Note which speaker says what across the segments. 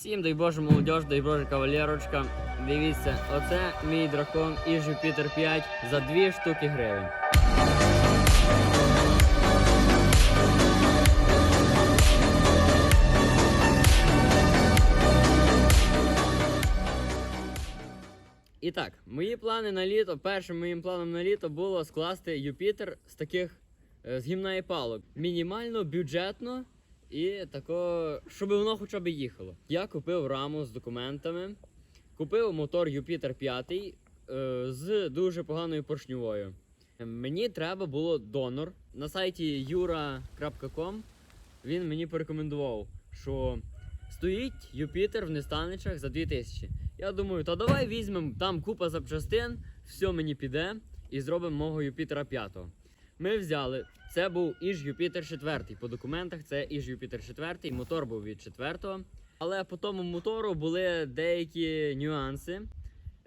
Speaker 1: Всім дай Боже молодіж, дай Боже кавалерочка. Дивіться, оце мій дракон і Jupiter 5 за 2 штуки гривень. І так, мої плани на літо. Першим моїм планом на літо було скласти Юпітер з таких е, з гімна палок. Мінімально, бюджетно і тако, щоб воно хоча б їхало. Я купив раму з документами, купив мотор Юпітер 5 е, з дуже поганою поршньовою. Мені треба було донор на сайті yura.com. Він мені порекомендував, що стоїть Юпітер в Нестаничах за 2000. Я думаю, то давай візьмемо там купа запчастин, все мені піде і зробимо мого Юпітера 5. Ми взяли. Це був іж Юпітер 4. По документах це іж Юпітер 4, мотор був від 4. Але по тому мотору були деякі нюанси.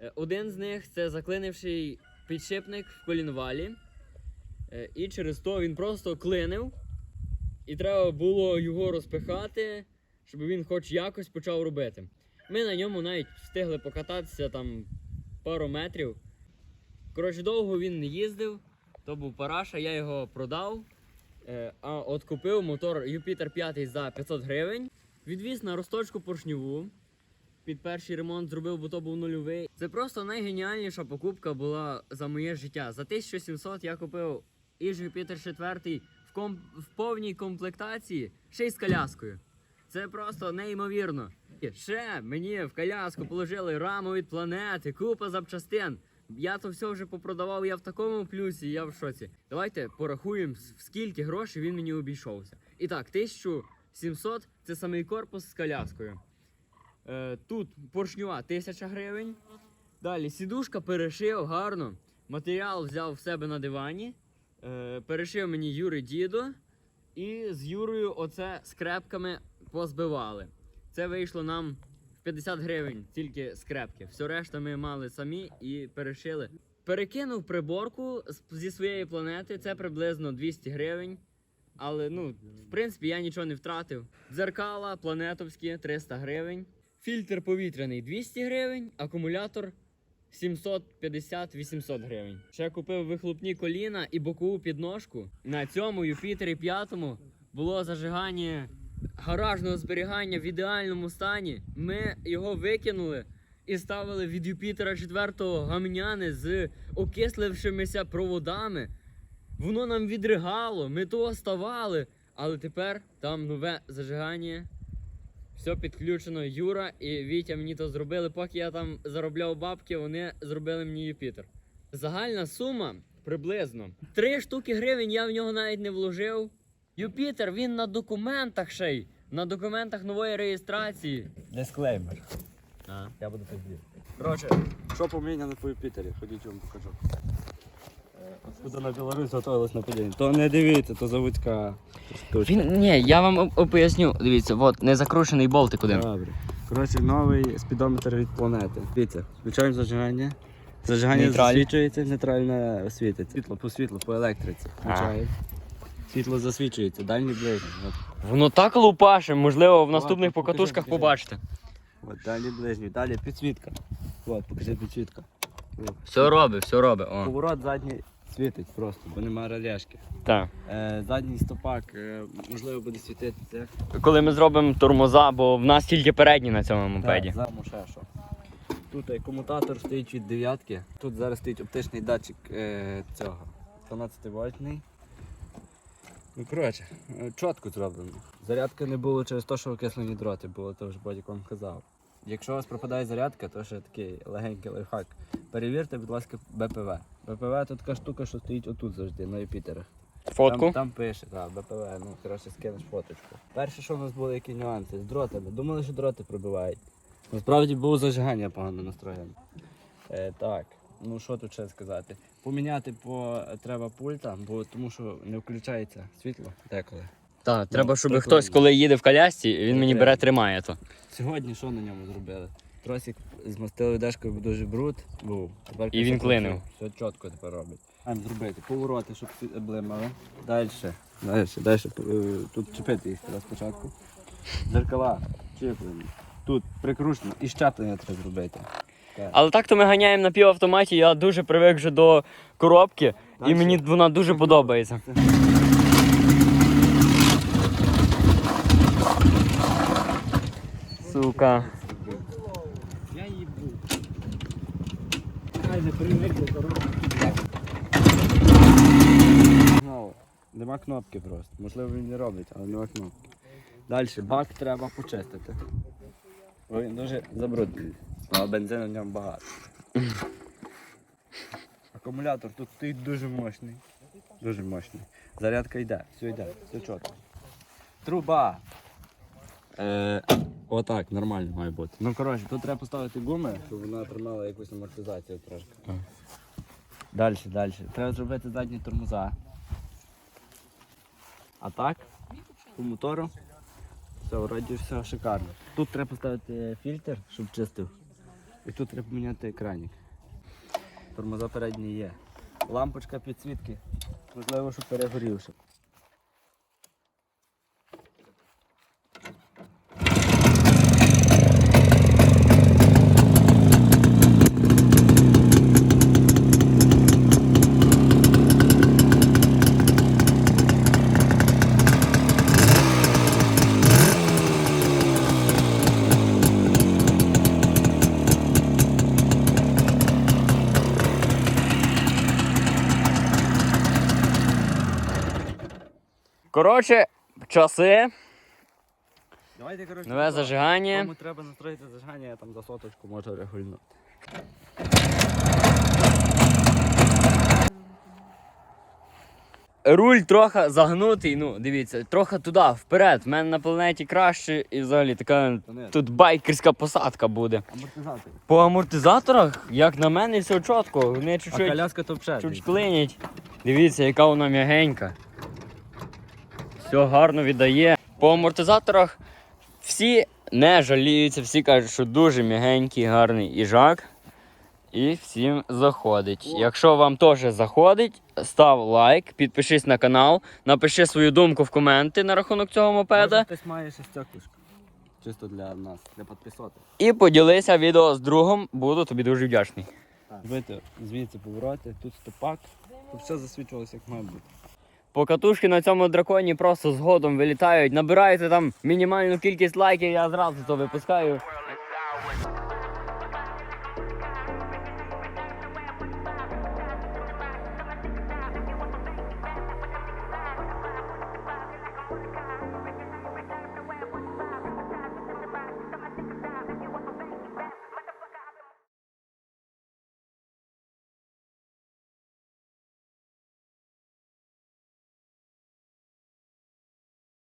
Speaker 1: Е, Один з них це заклинивший підшипник в колінвалі. Е, І через то він просто клинив. І треба було його розпихати, щоб він хоч якось почав робити. Ми на ньому навіть встигли покататися там пару метрів. Коротше, довго він не їздив, то був параша, я його продав. Е, а от купив мотор Юпітер 5 за 500 гривень. Відвіз на розточку поршньову. Під перший ремонт зробив, бо то був нульовий. Це просто найгеніальніша покупка була за моє життя. За 1700 я купив іж Юпітер 4 в, ком... в повній комплектації, ще й з коляскою. Це просто неймовірно. І ще мені в коляску положили раму від планети, купа запчастин. Я то все вже попродавав, я в такому плюсі, я в шоці. Давайте порахуємо, в скільки грошей він мені обійшовся. І так, 1700 це самий корпус з коляскою. Е, тут поршнюва 1000 гривень. Далі сідушка перешив гарно. Матеріал взяв в себе на дивані. Е, перешив мені Юри дідо. І з Юрою оце скрепками позбивали. Це вийшло нам 50 гривень, тільки скрепки. Все решта ми мали самі і перешили. Перекинув приборку зі своєї планети, це приблизно 200 гривень. Але ну, в принципі, я нічого не втратив. Дзеркала планетовські 300 гривень. Фільтр повітряний 200 гривень, акумулятор 750-800 гривень. Ще купив вихлопні коліна і бокову підножку. На цьому Юпітері 5 було зажигання гаражного зберігання в ідеальному стані. Ми його викинули і ставили від Юпітера 4 гамняни з окислившимися проводами. Воно нам відригало, ми того ставали, але тепер там нове зажигання. Все підключено. Юра і Вітя мені то зробили. Поки я там заробляв бабки, вони зробили мені Юпітер. Загальна сума приблизно. Три штуки гривень я в нього навіть не вложив. Юпітер, він на документах ще й. На документах нової реєстрації.
Speaker 2: Дисклеймер.
Speaker 1: А.
Speaker 2: Я буду пиздів.
Speaker 3: Коротше, що поміняно по Юпітері? Ходіть я вам покажу. Откуда на Білорусь готувалось нападіння. То не дивіться, то заводська штучка.
Speaker 1: Він ні, я вам поясню. Дивіться, от не закручений болтик один.
Speaker 3: Добре. Коротше, новий спідометр від планети. Дивіться, включаємо зажигання. Зажигання
Speaker 1: Нейтраль.
Speaker 3: засвічується, нейтральне світить. Світло по світлу, по електриці. Включаємо. Світло засвічується, дальній ближній. От,
Speaker 1: Воно так лупаше, можливо, в наступних
Speaker 3: покажи,
Speaker 1: покатушках
Speaker 3: покажи.
Speaker 1: побачите.
Speaker 3: от далі ближній. Далі підсвітка. От, покажи підсвітка.
Speaker 1: Все робить, все робить. О.
Speaker 3: Поворот задній світить просто, бо немає релешки.
Speaker 1: Так.
Speaker 3: Е, задній стопак, е, можливо, буде світитися.
Speaker 1: Коли ми зробимо тормоза, бо в нас тільки передні на цьому мопеді.
Speaker 3: Так, зараз ще що. Тут е, комутатор стоїть від дев'ятки. Тут зараз стоїть оптичний датчик е, цього. 12 вольтний. Ну, коротше, е, чітко зроблено. Зарядки не було через те, що окислені дроти було, то вже Бодік вам казав. Якщо у вас пропадає зарядка, то ще такий легенький лайфхак. Перевірте, будь ласка, БПВ. БПВ це така штука, що стоїть отут завжди, на Юпітерах.
Speaker 1: Фотку.
Speaker 3: Там, там пише, так, БПВ, ну коротше скинеш фоточку. Перше, що в нас були які нюанси з дротами. Думали, що дроти пробивають. Насправді було зажигання погано настроєне. Е, так, ну що тут ще сказати? Поміняти по треба пульта, бо тому що не включається світло деколи.
Speaker 1: Так, треба, щоб хтось, коли їде в колясці, він мені бере, тримає то.
Speaker 3: Сьогодні що на ньому зробили? Тросик змастили дешкою, бо дуже бруд був. Тепер
Speaker 1: І він клинив.
Speaker 3: Все чітко тепер робить. Маємо зробити повороти, щоб блимали. Далі. Далі, далі. е, Тут чіпити їх треба спочатку. Дзеркала чіплені. тут прикручено і щеплення треба зробити.
Speaker 1: Але так то ми ганяємо на півавтоматі, я дуже привик вже до коробки, і мені вона дуже подобається. Сука.
Speaker 3: Я їбу. Хай не привик до коробки. Нема кнопки просто. Можливо він не робить, але нема кнопки. Далі бак треба почистити. Бо він дуже забруднений. А бензину в ньому багато. Акумулятор тут стоїть дуже мощний. Дуже мощний. Зарядка йде, все йде, все чітко. Труба. Е, отак, нормально має бути. Ну коротше, тут треба поставити гуми, щоб вона тримала якусь амортизацію трошки. Далі, далі. Треба зробити задні тормоза. А так, по мотору. Все, вроді все шикарно. Тут треба поставити фільтр, щоб чистив. І тут треба міняти екранік. Тормоза передні є. Лампочка підсвітки. Можливо, що перегорівши.
Speaker 1: Коротше, часи,
Speaker 3: Давайте, коротше,
Speaker 1: нове зажигання.
Speaker 3: Кому треба настроїти зажигання, я там за соточку можу регульнути.
Speaker 1: Руль трохи загнутий, ну дивіться, трохи туди, вперед. В мене на планеті краще і взагалі така
Speaker 3: Понятно.
Speaker 1: тут байкерська посадка буде.
Speaker 3: Амортизатор.
Speaker 1: По амортизаторах, як на мене, все чітко. Вони
Speaker 3: А
Speaker 1: чуть-чуть
Speaker 3: коляска то
Speaker 1: чуть клинять. Дивіться, яка вона м'ягенька. Все гарно віддає. По амортизаторах всі не жаліються, всі кажуть, що дуже м'ягенький, гарний їжак. І всім заходить. Якщо вам теж заходить, став лайк, підпишись на канал, напиши свою думку в коменти на рахунок цього мопеда.
Speaker 3: Може, хтось має шестяклушку. Чисто для нас, для підписати.
Speaker 1: І поділися відео з другом, буду тобі дуже вдячний.
Speaker 3: Зробити звідси повороти, тут стопак, щоб все засвічувалося як має бути.
Speaker 1: Покатушки на цьому драконі просто згодом вилітають. Набираєте там мінімальну кількість лайків, я зразу то випускаю.